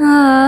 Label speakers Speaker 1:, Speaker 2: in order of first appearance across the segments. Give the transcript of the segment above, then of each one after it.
Speaker 1: 啊。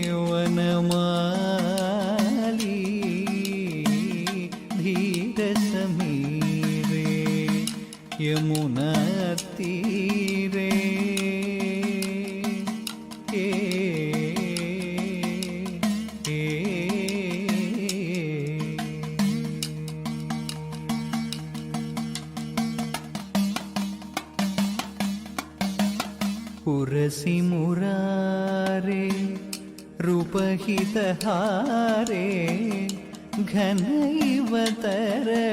Speaker 2: meu mãe. वहितहारे घनैव तरलवलाके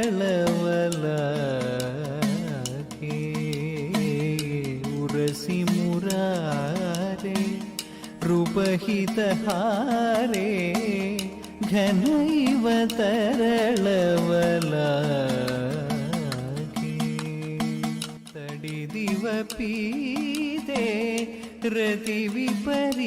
Speaker 2: उरसि मुरारे रूपहितहारे घनैव तरलवलाके तडिदिवपीदे रतिविपरीदे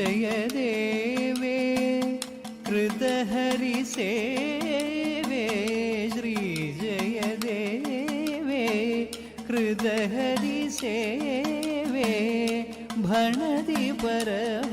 Speaker 2: जय देवे कृत हरि सेवे श्री जय जयदेवे कृतहरिसेवे श्रीजयदेवे कृतहरिसेवे भणति परम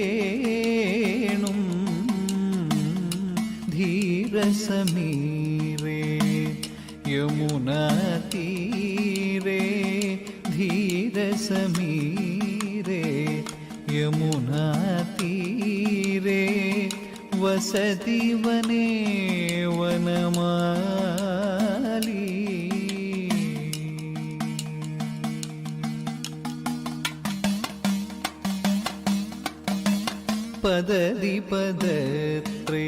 Speaker 2: சமீவே யமுனா தீரே धीर समीरे यमुना तीरे वसति वने वनमाली पददि पदत्रे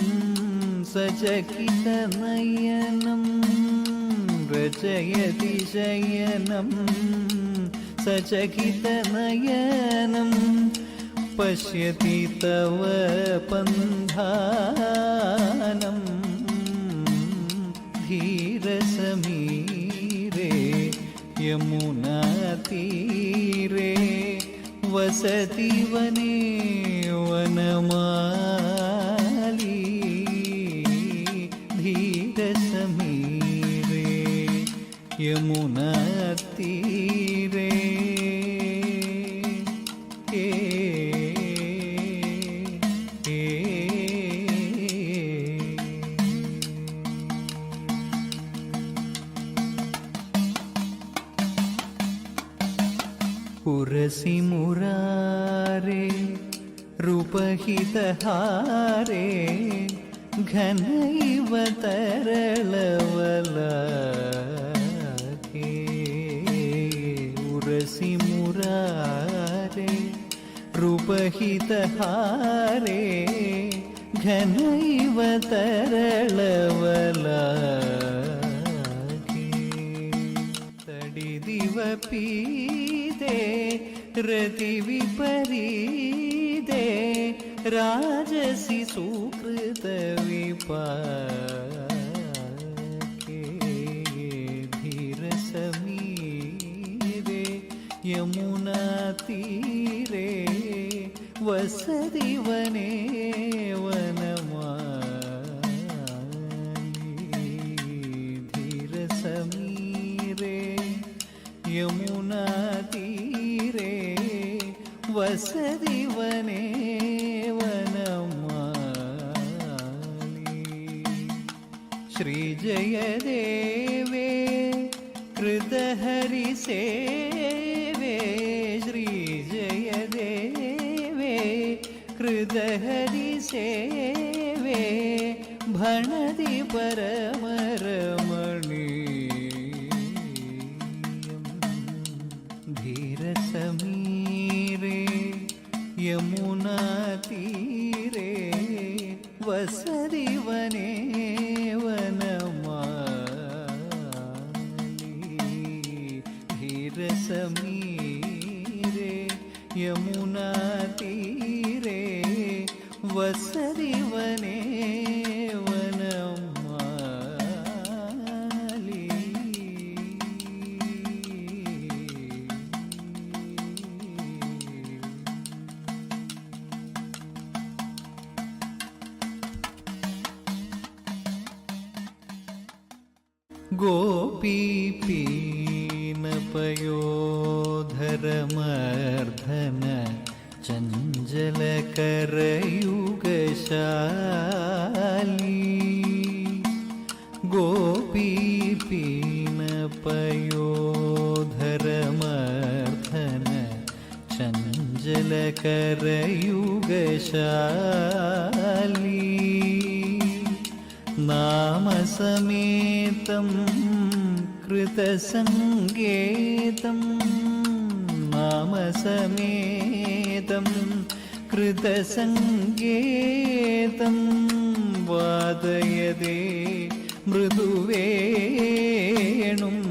Speaker 2: സജകിത നയനം രചയതി ശയനം സജകിത നയനം പശ്യതി തവ പന്ധാനം ധീരസമീരേ യമുനാതീരേ വസതി വനേ വനമാ यमुना तीरे පුරසි මුරාරේ රූපහිතහාරේ ඝනයිවතරලවලා रूपहितहारे घनैव तरलवलाके तडिदिवपीदे रतिविपरीदे राजसि सुकृतविपाके धीरसमीरे यमुनातीरे वसरिवने वनमाये धीर समीरे यमुना तीरे वसरिवने श्री जय देवे कृत श्री जय कृतहरिसेवे भणति परमरमणीयम् धीरसमीरे यमुनातीरे वसति वने वनमाली। धीरसमीरे यमुनातीरे வசரிவனே അഞ്ചലകരയുഗശാലി നാമസമേതം കൃതസങ്കേതം. നാമസമേതം കൃതസങ്കേതം. വാദയതേ മൃദുവേണും.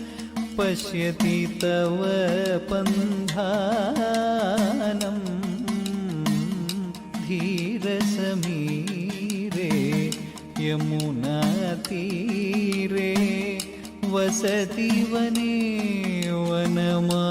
Speaker 2: पश्यति तव पन्धानम् धीरसमीरे यमुनातीरे वसति वने वनमा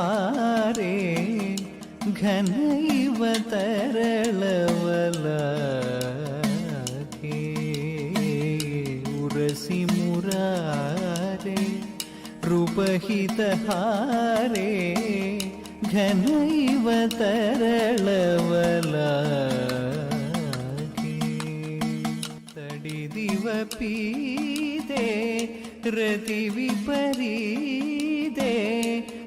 Speaker 2: ಹಾರೇ ಘನೈವ ತರಳವಲೇ ಉರಸಿ ಮುರಾರೇ ರೂಪಹಿತ ಹಾರೇ ಘನೈವ ತರಳವಲೇ ತಡಿದಿವ ಪೀತೆ ರತಿ ವಿಪರೀ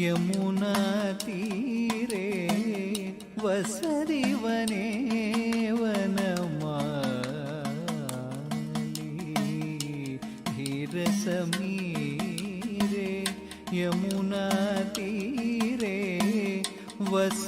Speaker 2: யமுனா தீரே வசதிவனே வனமாரசமீரே யமுனா தீரே வச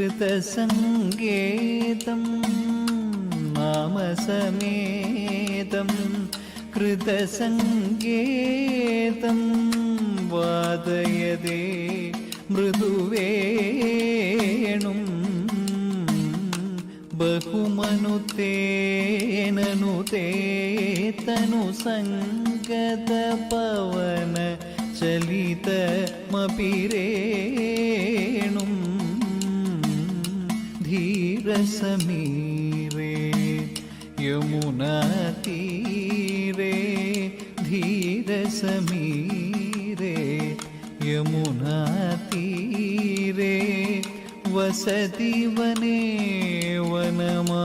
Speaker 2: കൃതസംഗേതം മാമസമേതം. കൃതസംഗേതം വാദയതേ മൃദുവേണും. ബഹുമനു തേനു തേതനു സംഗത പവന ചലിതമപിരേ समीरे यमुना तीरे धीर समीरे यमुना तीरे वसति वने वनमा